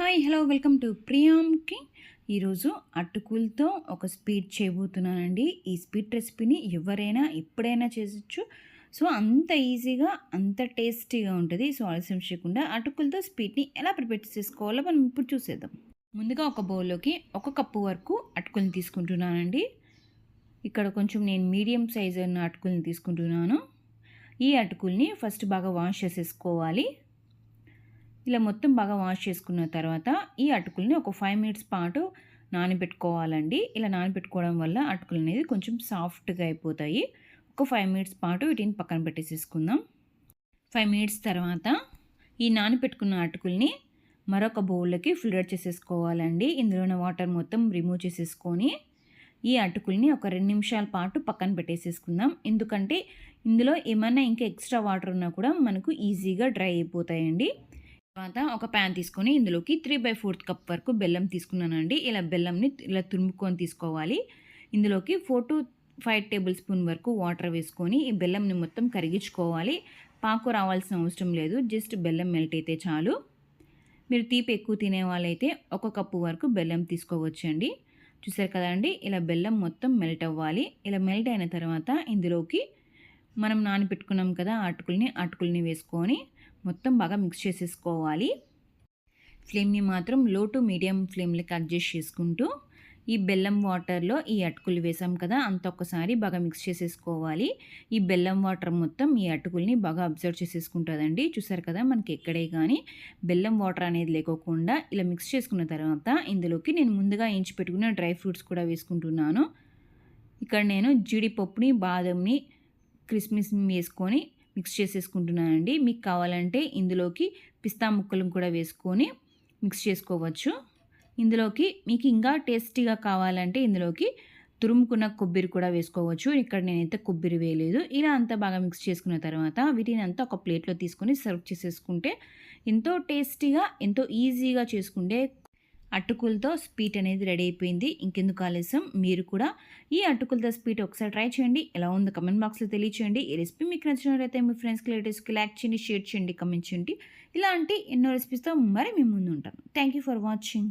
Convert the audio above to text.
Hi hello welcome to Priyanki ఈరోజు అటుకులతో ఒక స్పీడ్ చేయబోతున్నానండి. ఈ స్పీడ్ రెసిపీని ఎవరైనా ఎప్పుడైనా చేసొచ్చు. సో అంత ఈజీగా అంత టేస్టీగా ఉంటుంది. సో ఆలస్యం చేయకుండా అటుకులతో స్పీడ్ని ఎలా ప్రిపేర్ చేసుకోవాలో మనం ఇప్పుడు చూసేద్దాం. ముందుగా ఒక బౌల్లోకి ఒక కప్పు వరకు అటుకులను తీసుకుంటున్నానండి. ఇక్కడ కొంచెం నేను మీడియం సైజ్ ఉన్న అటుకులను తీసుకుంటున్నాను. ఈ అటుకుల్ని ఫస్ట్ బాగా వాష్ చేసేసుకోవాలి. ఇలా మొత్తం బాగా వాష్ చేసుకున్న తర్వాత ఈ అటుకుల్ని ఒక ఫైవ్ మినిట్స్ పాటు నానబెట్టుకోవాలండి. ఇలా నానబెట్టుకోవడం వల్ల అటుకులు అనేది కొంచెం సాఫ్ట్గా అయిపోతాయి. ఒక ఫైవ్ మినిట్స్ పాటు వీటిని పక్కన పెట్టేసేసుకుందాం. ఫైవ్ మినిట్స్ తర్వాత ఈ నానబెట్టుకున్న అటుకుల్ని మరొక బౌల్లోకి ఫిల్టర్ చేసేసుకోవాలండి. ఇందులో ఉన్న వాటర్ మొత్తం రిమూవ్ చేసేసుకొని ఈ అటుకుల్ని ఒక రెండు నిమిషాల పాటు పక్కన పెట్టేసేసుకుందాం. ఎందుకంటే ఇందులో ఏమైనా ఇంకా ఎక్స్ట్రా వాటర్ ఉన్నా కూడా మనకు ఈజీగా డ్రై అయిపోతాయండి. తర్వాత ఒక ప్యాన్ తీసుకొని ఇందులోకి త్రీ బై ఫోర్త్ కప్ వరకు బెల్లం తీసుకున్నానండి. ఇలా బెల్లంని ఇలా తురుముకొని తీసుకోవాలి. ఇందులోకి four to five tablespoon వరకు వాటర్ వేసుకొని ఈ బెల్లంని మొత్తం కరిగించుకోవాలి. పాకు రావాల్సిన అవసరం లేదు. జస్ట్ బెల్లం మెల్ట్ అయితే చాలు. మీరు తీపి ఎక్కువ తినే వాళ్ళైతే ఒక కప్పు వరకు బెల్లం తీసుకోవచ్చండి. చూసారు కదండి? ఇలా బెల్లం మొత్తం మెల్ట్ అవ్వాలి. ఇలా మెల్ట్ అయిన తర్వాత ఇందులోకి మనం నానబెట్టుకున్నాం కదా అటుకుల్ని అటుకుల్ని వేసుకొని మొత్తం బాగా మిక్స్ చేసేసుకోవాలి. ఫ్లేమ్ని మాత్రం లో టు మీడియం ఫ్లేమ్లకి అడ్జస్ట్ చేసుకుంటూ ఈ బెల్లం వాటర్లో ఈ అటుకులు వేసాం కదా అంత ఒక్కసారి బాగా మిక్స్ చేసేసుకోవాలి. ఈ బెల్లం వాటర్ మొత్తం ఈ అటుకుల్ని బాగా అబ్జర్వ్ చేసేసుకుంటుందండి. చూసారు కదా మనకి ఎక్కడే కానీ బెల్లం వాటర్ అనేది లేకోకుండా ఇలా మిక్స్ చేసుకున్న తర్వాత ఇందులోకి నేను ముందుగా ఎంచి పెట్టుకున్న డ్రై ఫ్రూట్స్ కూడా వేసుకుంటున్నాను. ఇక్కడ నేను జీడిపప్పుని బాదంని క్రిస్మిస్ని వేసుకొని మిక్స్ చేసేసుకుంటున్నానండి. మీకు కావాలంటే ఇందులోకి పిస్తా ముక్కలను కూడా వేసుకొని మిక్స్ చేసుకోవచ్చు. ఇందులోకి మీకు ఇంకా టేస్టీగా కావాలంటే ఇందులోకి తురుముకున్న కొబ్బరి కూడా వేసుకోవచ్చు. ఇక్కడ నేనైతే కొబ్బరి వేయలేదు. ఇలా అంతా బాగా మిక్స్ చేసుకున్న తర్వాత వీటిని అంతా ఒక ప్లేట్లో తీసుకొని సర్వ్ చేసేసుకుంటే ఎంతో టేస్టీగా ఎంతో ఈజీగా చేసుకుంటే అటుకులతో స్వీట్ అనేది రెడీ అయిపోయింది. ఇంకెందుకు ఆలస్యం? మీరు కూడా ఈ అటుకులతో స్వీట్ ఒకసారి ట్రై చేయండి. ఎలా ఉందో కమెంట్ బాక్స్లో తెలియచేయండి. ఈ రెసిపీ మీకు నచ్చినట్లయితే మీ ఫ్రెండ్స్కి రిలేటివ్స్కి లైక్ చేయండి షేర్ చేయండి కమెంట్ చేయండి. ఇలాంటి ఎన్నో రెసిపీస్తో మరి మీ ముందు ఉంటాను థ్యాంక్ యూ ఫర్ వాచింగ్